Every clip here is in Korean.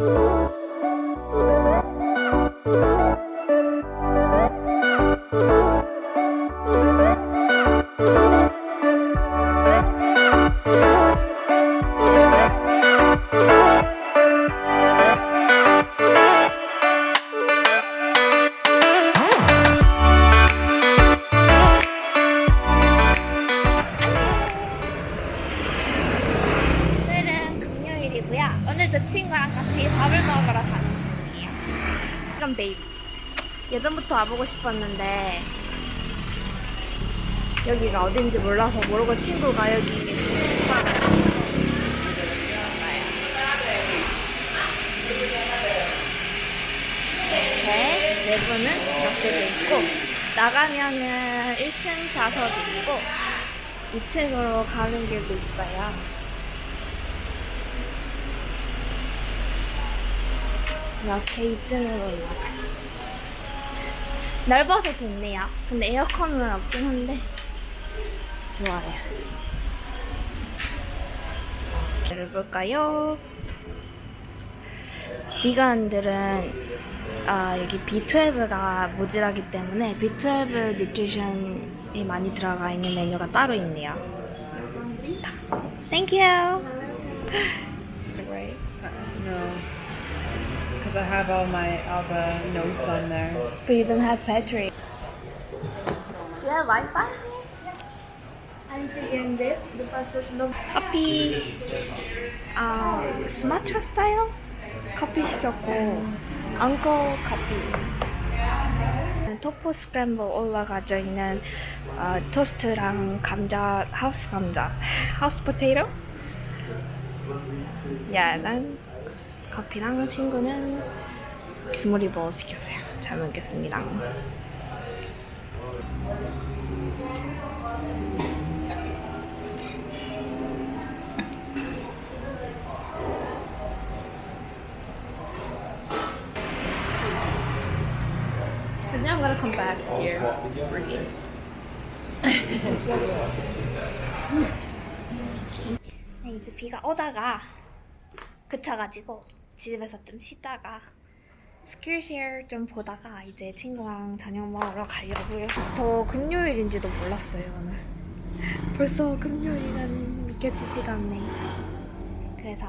오늘 어딘지 몰라서 모르고 친구가 여기 식당을. 이렇게 내부는 이렇게 돼 있고 나가면은 1층 좌석이 있고 2층으로 가는 길도 있어요. 이렇게 2층으로 올라가요. 넓어서 좋네요. 근데 에어컨은 없긴 한데 좋아요. 열어볼까요? 비건들은 아, 여기 B12가 모자라기 때문에 B12 뉴트리션이 많이 들어가 있는 메뉴가 따로 있네요. 맛있다. Thank you. Right? Uh, no. Because I have all my the notes on there. But you don't have battery. Yeah, Wi-Fi. I'm thinking this. The fastest no. 커피, 아 스마트라 스타일 커피 시켰고 엉커 커피. 토포 스크램블 올라가져 있는 어, 토스트랑 감자 하우스 감자 하우스 포테이토. 야랑 커피랑 친구는 스몰리버 시켰어요. 잘 먹겠습니다. Come back here for these. 네, 이제 비가 오다가 그쳐가지고 집에서 좀 쉬다가 스킬쉐어 좀 보다가 이제 친구랑 저녁 먹으러 가려고요. 저 금요일인지도 몰랐어요 오늘. 벌써 금요일이라니 믿겨지지가 않네. 그래서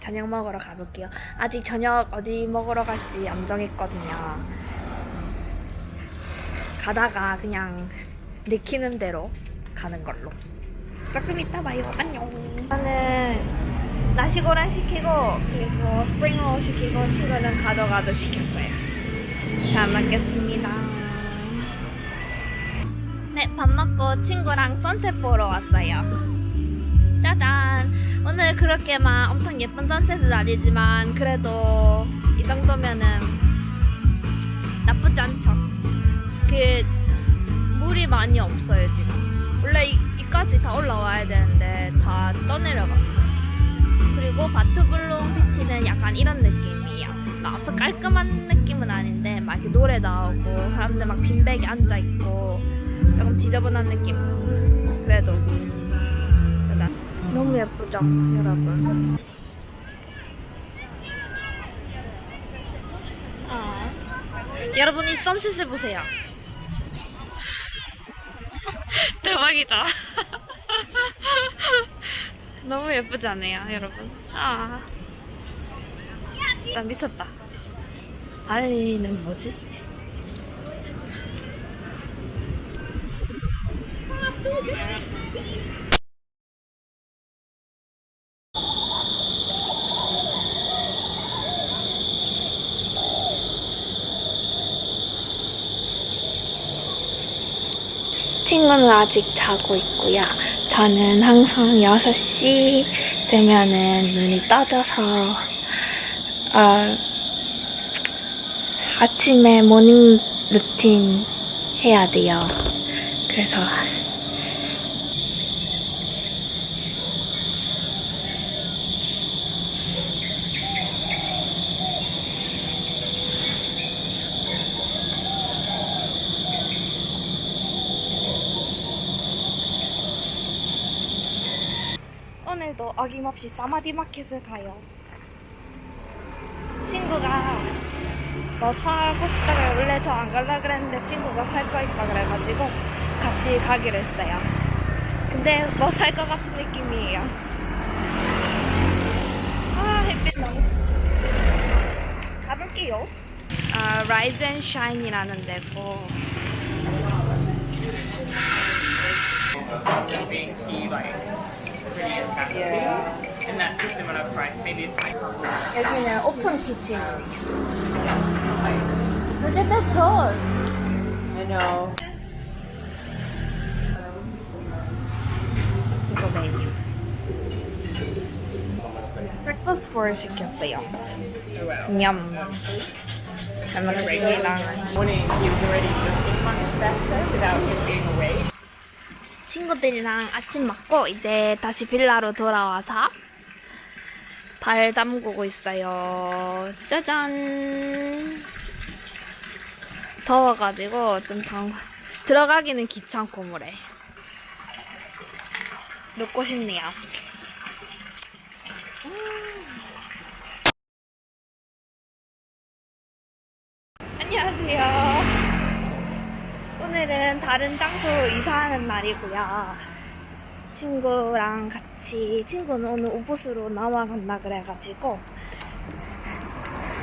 저녁 먹으러 가볼게요. 아직 저녁 어디 먹으러 갈지 안 정했거든요. 가다가 그냥 느끼는 대로 가는 걸로. 조금 이따 봐요. 안녕. 저는 나시고랑 시키고 그리고 스프링롤 시키고 친구는 가져가도 시켰어요. 잘 먹겠습니다. 네, 밥 먹고 친구랑 선셋 보러 왔어요. 짜잔! 오늘 그렇게 막 엄청 예쁜 선셋은 아니지만 그래도 이 정도면은 나쁘지 않죠. 그 물이 많이 없어요 지금. 원래 이, 이까지 다 올라와야 되는데 다 떠내려갔어요. 그리고 바트블롱 비치는 약간 이런 느낌이에요. 막 엄청 깔끔한 느낌은 아닌데 막 이렇게 노래 나오고 사람들 막 빈백에 앉아 있고 조금 지저분한 느낌. 그래도. 너무 예쁘죠, 여러분. 아. 여러분 이 선셋을 보세요. 대박이죠? 너무 예쁘지 않아요, 여러분? 아. 나 미쳤다. 알리는 뭐지? 친구는 아직 자고 있고요. 저는 항상 6시 되면은 눈이 떠져서 어, 아침에 모닝 루틴 해야 돼요. 그래서 오늘도 어김없이 사 마켓을 가요. 친구가 뭐 사고 싶다 그래 원래 저 안 갈라 그랬는데 친구가 살 거 있다 그래가지고 같이 가기로 했어요. 근데 뭐 살 것 같은 느낌이에요. 아 햇빛 너무 가볼게요. 아 라이즈 앤 샤인이라는 데고 being and fancy. And that's a price, maybe it's like 여기는 오픈 키친이에요. Look at that toast. I know. 이거 메뉴. 브렉퍼스트 볼 시켰어요. oh well. 냠. 잘 먹겠습니다. Morning he was already looking much better without him being awake. 친구들이랑 아침 먹고 이제 다시 빌라로 돌아와서 발 담그고 있어요. 짜잔. 더워가지고 좀 정... 들어가기는 귀찮고 물에. 눕고 싶네요. 안녕하세요. 오늘은 다른 장소로 이사하는 날이고요. 친구랑 같이 친구는 오늘 우붓으로 나와 간다 그래가지고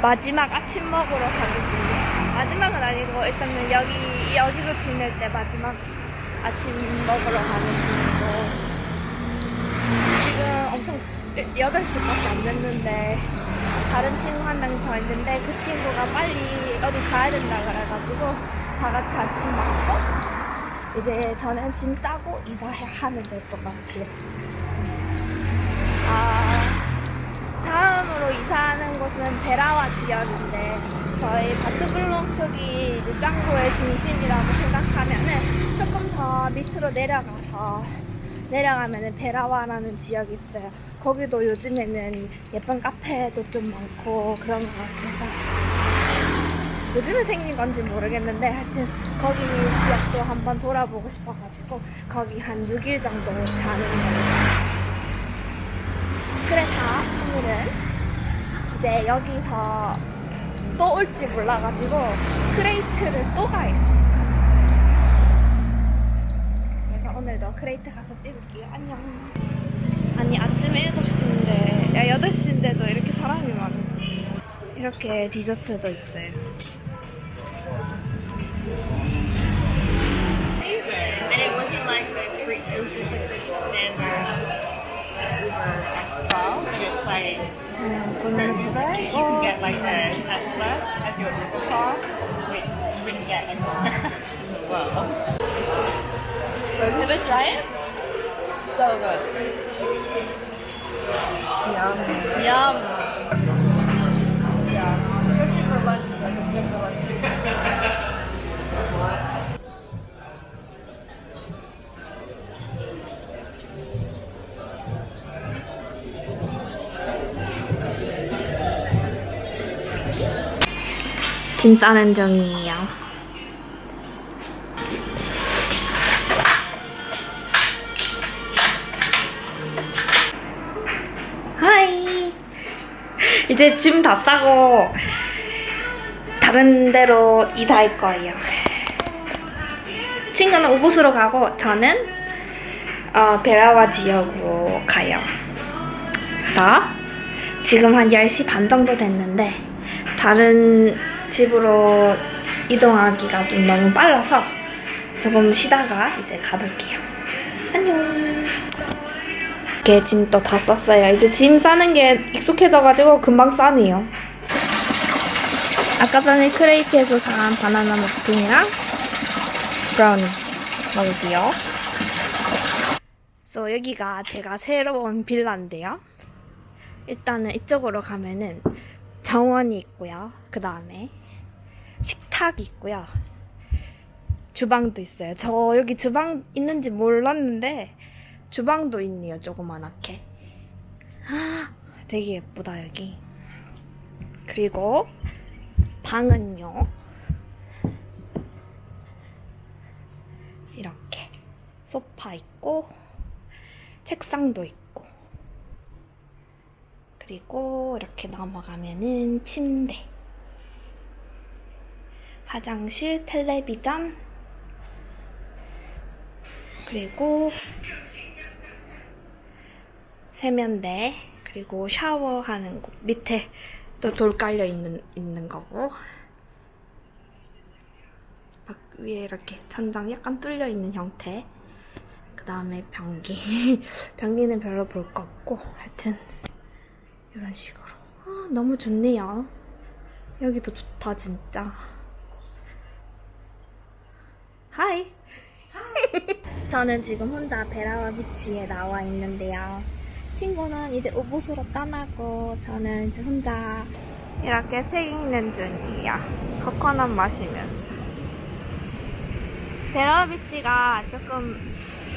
마지막 아침 먹으러 가는 중이에요. 마지막은 아니고 일단은 여기 여기서 지낼 때 마지막 아침 먹으러 가는 중이고 지금 엄청 8시밖에 안 됐는데 다른 친구 한 명 더 있는데 그 친구가 빨리 어디 가야 된다 그래가지고 다 같이 아침 먹고 이제 저는 짐 싸고 이사하면 될 것 같아요. 아, 다음으로 이사하는 곳은 베라와 지역인데 저희 바트블록 쪽이 짱구의 중심이라고 생각하면은 조금 더 밑으로 내려가서 내려가면은 베라와라는 지역이 있어요. 거기도 요즘에는 예쁜 카페도 좀 많고 그런 것 같아서 요즘에 생긴 건지 모르겠는데 하여튼 거기 지역도 한번 돌아보고 싶어가지고 거기 한 6일 정도 자는 거예요. 그래서 오늘은 이제 여기서 또 올지 몰라가지고 크레이트를 또 가요. 그래서 오늘도 크레이트 가서 찍을게요. 안녕. 아니 아침에 7시인데 야 8시인데도 이렇게 사람이 많아. 이렇게 디저트도 있어요. Like the pre, it was just like the standard Uber Well, but it's like 음, you can get like a Tesla as your Uber car, which you wouldn't get anywhere in the world. Have you try it? So good. Yum. Yum. 짐 싸는 중이에요. 하이. 이제 짐 다 싸고 다른 데로 이사할 거예요. 친구는 우붓으로 가고 저는 어, 베라와 지역으로 가요. 그래서 지금 한 10시 반 정도 됐는데 다른 집으로 이동하기가 좀 너무 빨라서 조금 쉬다가 이제 가볼게요. 안녕. 이렇게 짐 또 다 쌌어요. 이제 짐 싸는 게 익숙해져가지고 금방 싸네요. 아까 전에 크레이트에서 산 바나나 머핀이랑 브라우니 먹을게요. 그래서 여기가 제가 새로 온 빌라인데요. 일단은 이쪽으로 가면은 정원이 있고요. 그 다음에 식탁이 있고요. 주방도 있어요. 저 여기 주방 있는지 몰랐는데 주방도 있네요. 조그만하게. 아, 되게 예쁘다 여기. 그리고 방은요. 이렇게 소파 있고 책상도 있고 그리고 이렇게 넘어가면은 침대. 화장실, 텔레비전, 그리고 세면대, 그리고 샤워하는 곳 밑에 또 돌 깔려 있는 있는 거고 막 위에 이렇게 천장 약간 뚫려 있는 형태. 그 다음에 변기. 변기는 별로 볼 거 없고 하여튼 이런 식으로. 아, 너무 좋네요. 여기도 좋다 진짜. 하이. 저는 지금 혼자 베라와 비치에 나와 있는데요. 친구는 이제 우붓으로 떠나고 저는 이제 혼자 이렇게 책 읽는 중이에요. 코코넛 마시면서. 베라와 비치가 조금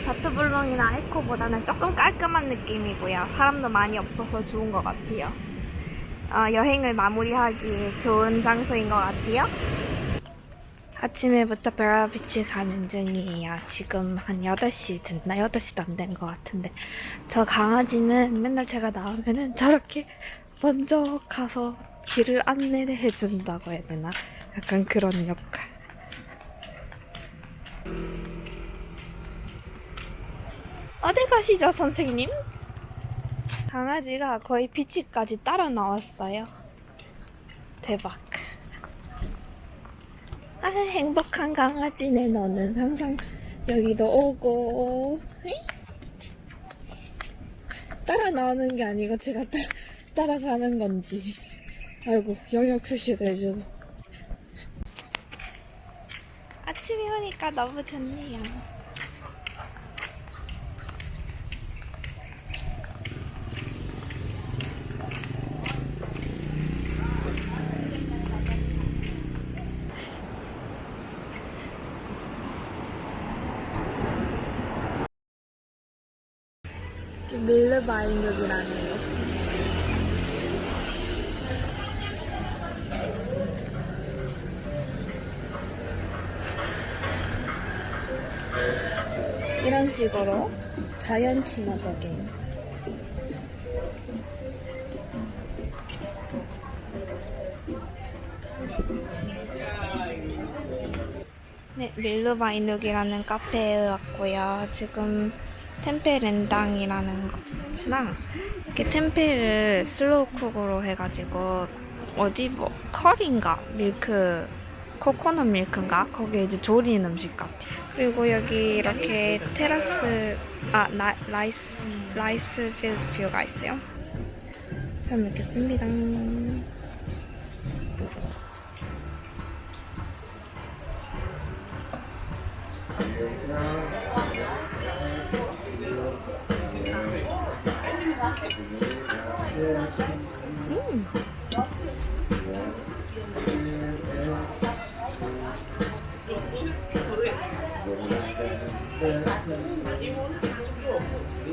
바트블롱이나 에코보다는 조금 깔끔한 느낌이고요. 사람도 많이 없어서 좋은 것 같아요. 어, 여행을 마무리하기 좋은 장소인 것 같아요. 아침에부터 베라비치 가는 중이에요. 지금 한 8시 됐나? 8시도 안 된 것 같은데. 저 강아지는 맨날 제가 나오면은 저렇게 먼저 가서 길을 안내를 해준다고 해야 되나? 약간 그런 역할. 어디 가시죠, 선생님? 강아지가 거의 비치까지 따라 나왔어요. 대박. 아, 행복한 강아지네, 너는. 항상 여기도 오고. 따라 나오는 게 아니고 제가 따, 따라가는 건지. 아이고, 영역 표시도 해주고. 아침에 오니까 너무 좋네요. 밀르 바인역이라는 곳. 이런 식으로 자연 친화적인 네, 밀르바인욱이라는 카페에 왔고요. 지금 템페 렌당이라는 것이랑 이렇게 템페를 슬로우 쿡으로 해가지고 어디 뭐 컬인가 밀크 코코넛 밀크인가 거기에 이제 조린 음식 같아. 그리고 여기 이렇게 테라스 아 라, 라이스 라이스 필드 뷰가 있어요. 잘 먹겠습니다. 스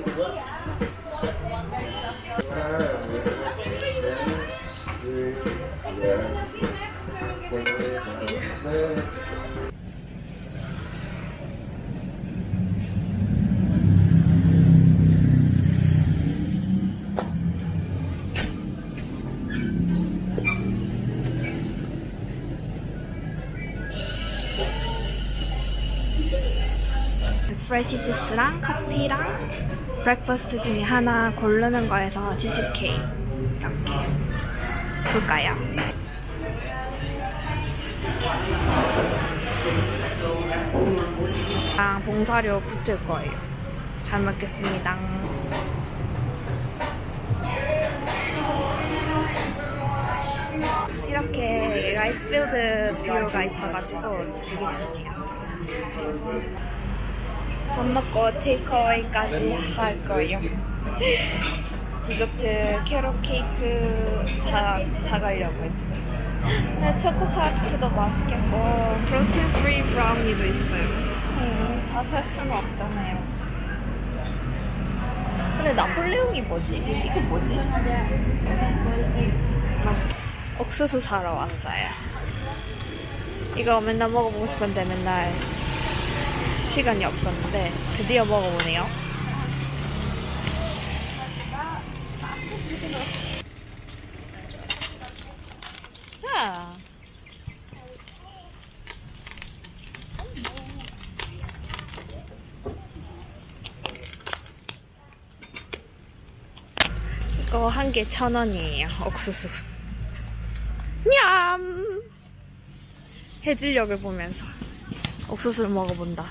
프 레시 주스랑 커피랑 브렉퍼스트 중에 하나 고르는 거에서 치즈케이크 이렇게 볼까요? 아, 봉사료 붙을 거예요. 잘 먹겠습니다. 이렇게 라이스필드 뷰가 있어가지고 되게 좋네요. 밥 먹고 테이크어웨이까지 할 거예요. 디저트 캐럿 케이크 사, 사가려고 지금. 네, 초코 타르트도 맛있겠고 프로틴 프리 브라우니도 있어요. 음, 다살 수는 없잖아요. 근데 나폴레옹이 뭐지? 이거 뭐지? 맛있. 옥수수 사러 왔어요. 이거 맨날 먹어보고 싶은데 맨날 시간이 없었는데 드디어 먹어보네요. 이거 한 개 천 원이에요. 옥수수. 냠! 해질녘을 보면서 옥수수를 먹어본다.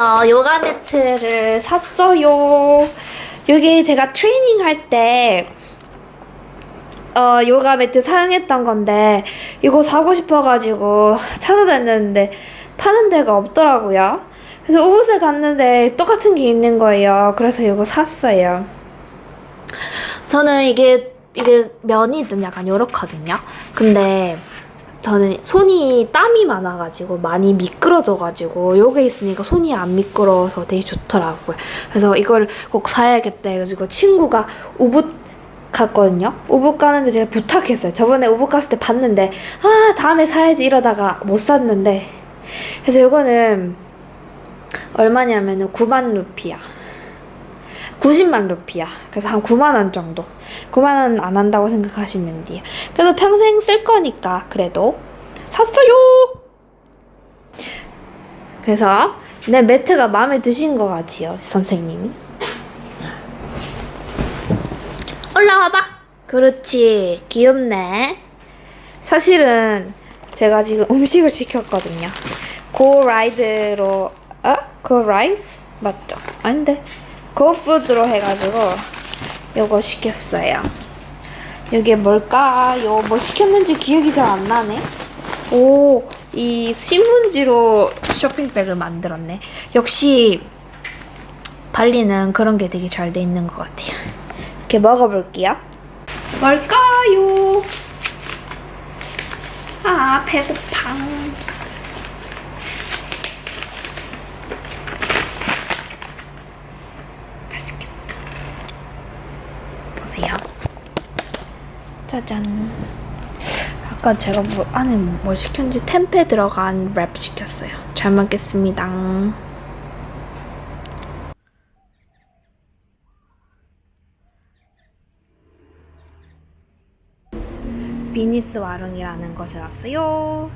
어, 요가 매트를 샀어요. 이게 제가 트레이닝 할 때, 어, 요가 매트 사용했던 건데, 이거 사고 싶어가지고 찾아다녔는데, 파는 데가 없더라고요. 그래서 우붓에 갔는데 똑같은 게 있는 거예요. 그래서 이거 샀어요. 저는 이게, 이게 면이 좀 약간 요렇거든요. 근데, 저는 손이 땀이 많아가지고 많이 미끄러져가지고 요게 있으니까 손이 안 미끄러워서 되게 좋더라고요. 그래서 이걸 꼭 사야겠다 해가지고 친구가 우붓 갔거든요. 우붓 가는데 제가 부탁했어요. 저번에 우붓 갔을 때 봤는데 아 다음에 사야지 이러다가 못 샀는데 그래서 요거는 얼마냐면은 9만 루피야. 90만 루피야. 그래서 한 9만 원 정도. 9만 원 안 한다고 생각하시면 돼요. 그래도 평생 쓸 거니까 그래도 샀어요. 그래서 내 매트가 마음에 드신 것 같아요, 선생님이. 올라와 봐. 그렇지, 귀엽네. 사실은 제가 지금 음식을 시켰거든요. 고 라이드로, 아? 고 라이드? 맞죠? 아닌데. 고 푸드로 해가지고 요거 시켰어요. 이게 뭘까요? 뭐 시켰는지 기억이 잘 안 나네. 오, 이 신문지로 쇼핑백을 만들었네. 역시 발리는 그런 게 되게 잘 돼 있는 것 같아요. 이렇게 먹어볼게요. 뭘까요? 아, 배고파. 맛있겠다. 보세요. 짜잔. 아까 제가 뭐 안에 뭐 시켰는지 템페 들어간 랩 시켰어요. 잘 먹겠습니다. 비니스 와롱이라는 곳에 왔어요.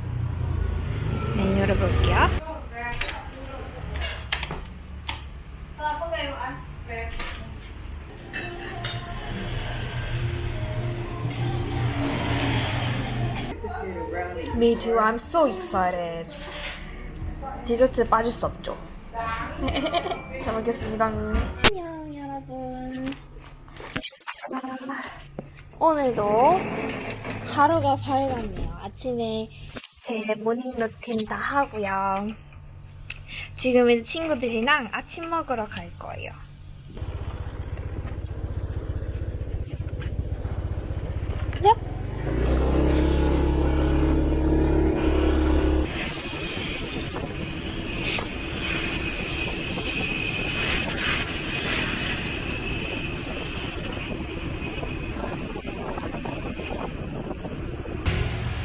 메뉴를 볼게요. Me too. I'm so excited. 디저트 빠질 수 없죠. 잘 먹겠습니다. 안녕 여러분. 오늘도 하루가 밝았네요. 아침에 제 모닝 루틴 다 하고요. 지금 이제 친구들이랑 아침 먹으러 갈 거예요.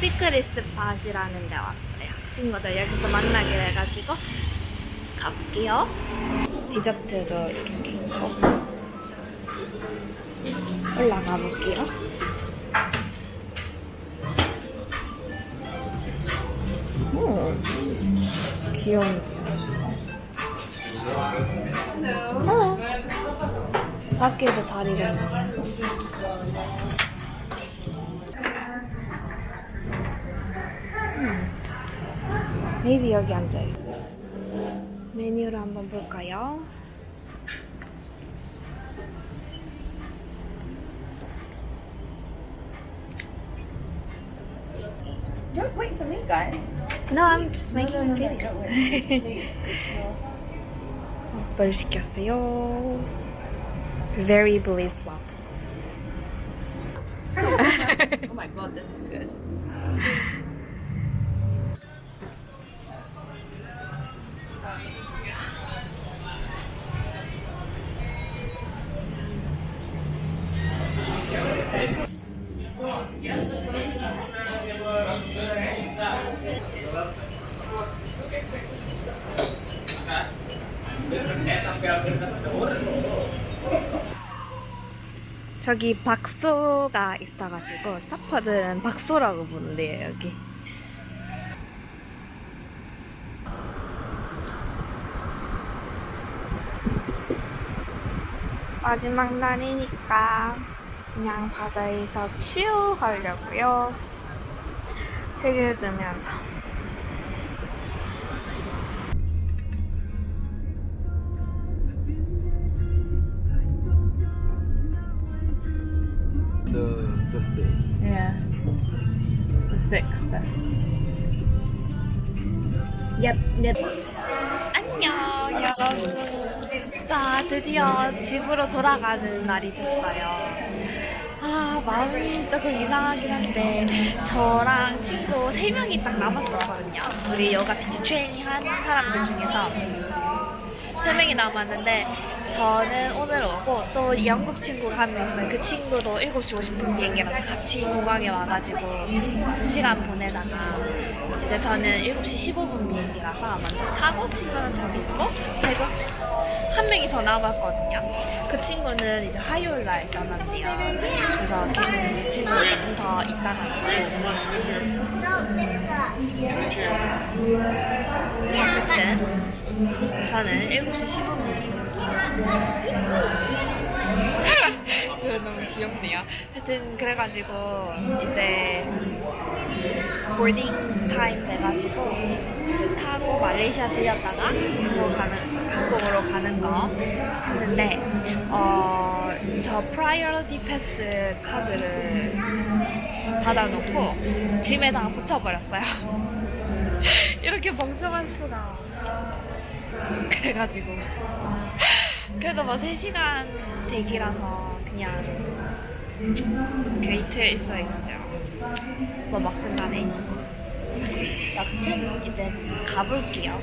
시크릿 팟이라는 데 왔어요. 친구들 여기서 만나기로 해가지고 가볼게요. 디저트도 이렇게 있고 올라가 볼게요. 오, 귀여운데요. 아, 밖에도 자리가 있네요. maybe 여기 앉아요. 메뉴를 한번 볼까요? Don't wait for me, guys. No, I'm just making a video. 뭘 시켰어요? Very bliss swap. oh my god, this is good. 저기 박소가 있어가지고 서퍼들은 박소라고 부른대요 여기. 마지막 날이니까 그냥 바다에서 치유하려고요. 책 읽으면서. Sixth. 옙, 옙. 안녕, 여러분. 자, 드디어 집으로 돌아가는 날이 됐어요. 아, 마음이 조금 이상하긴 한데, 저랑 친구 3명이 딱 남았었거든요. 우리 요가 티치 트레이닝 한 사람들 중에서 3명이 남았는데, 저는 오늘 오고, 또 영국 친구가 한 명 있어요. 그 친구도 7시 50분 비행기라서 같이 공항에 와가지고, 좀 시간 보내다가, 이제 저는 7시 15분 비행기라서 먼저 타고 친구는 저기 있고 그리고 한 명이 더 남았거든요. 그 친구는 이제 화요일 날 떠난대요. 그래서 걔, 그 친구는 조금 더 있다가 가고 어쨌든 저는 7시 15분 저 너무 귀엽네요. 하여튼 그래가지고 이제 보딩 타임 돼가지고 이제 타고 말레이시아 들렸다가 한국 가는 한국으로 가는 거 했는데 어 저 프라이어리티 패스 카드를 받아놓고 짐에다가 붙여버렸어요. 이렇게 멍청할 수가. 그래가지고 그래도 뭐 3시간 대기라서 그냥 게이트에 있어야겠어요. 뭐 먹든 간에. 여튼 이제 가볼게요.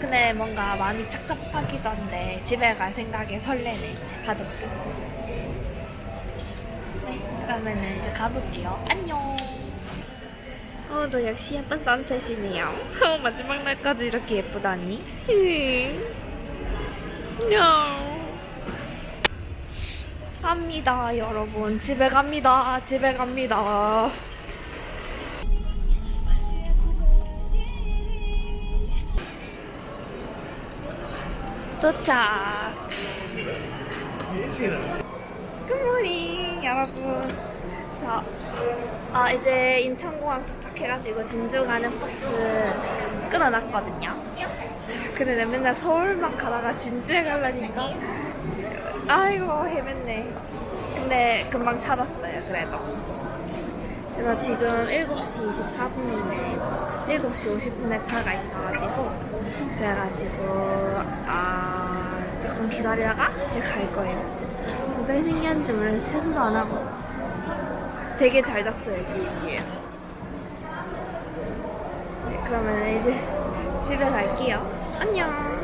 근데 뭔가 마음이 착잡하기도 한데 집에 갈 생각에 설레네 가족들. 네, 그러면은 이제 가볼게요. 안녕. 오늘도 역시 예쁜 선셋이네요. 마지막 날까지 이렇게 예쁘다니. 갑니다, 여러분. 집에 갑니다. 집에 갑니다. 도착. 굿모닝, 여러분. 자, 아, 이제 인천공항 도착해가지고 진주 가는 버스 끊어놨거든요. 근데 내가 맨날 서울만 가다가 진주에 가려니까 아이고 헤맸네. 근데 금방 찾았어요, 그래도. 그래서 지금 7시 24분인데 7시 50분에 차가 있어가지고 그래가지고 아 조금 기다리다가 이제 갈 거예요. 굉장히 신기한 점을 세수도 안 하고 되게 잘 잤어요, 이 위에서. 네, 그러면 이제 집에 갈게요. 안녕.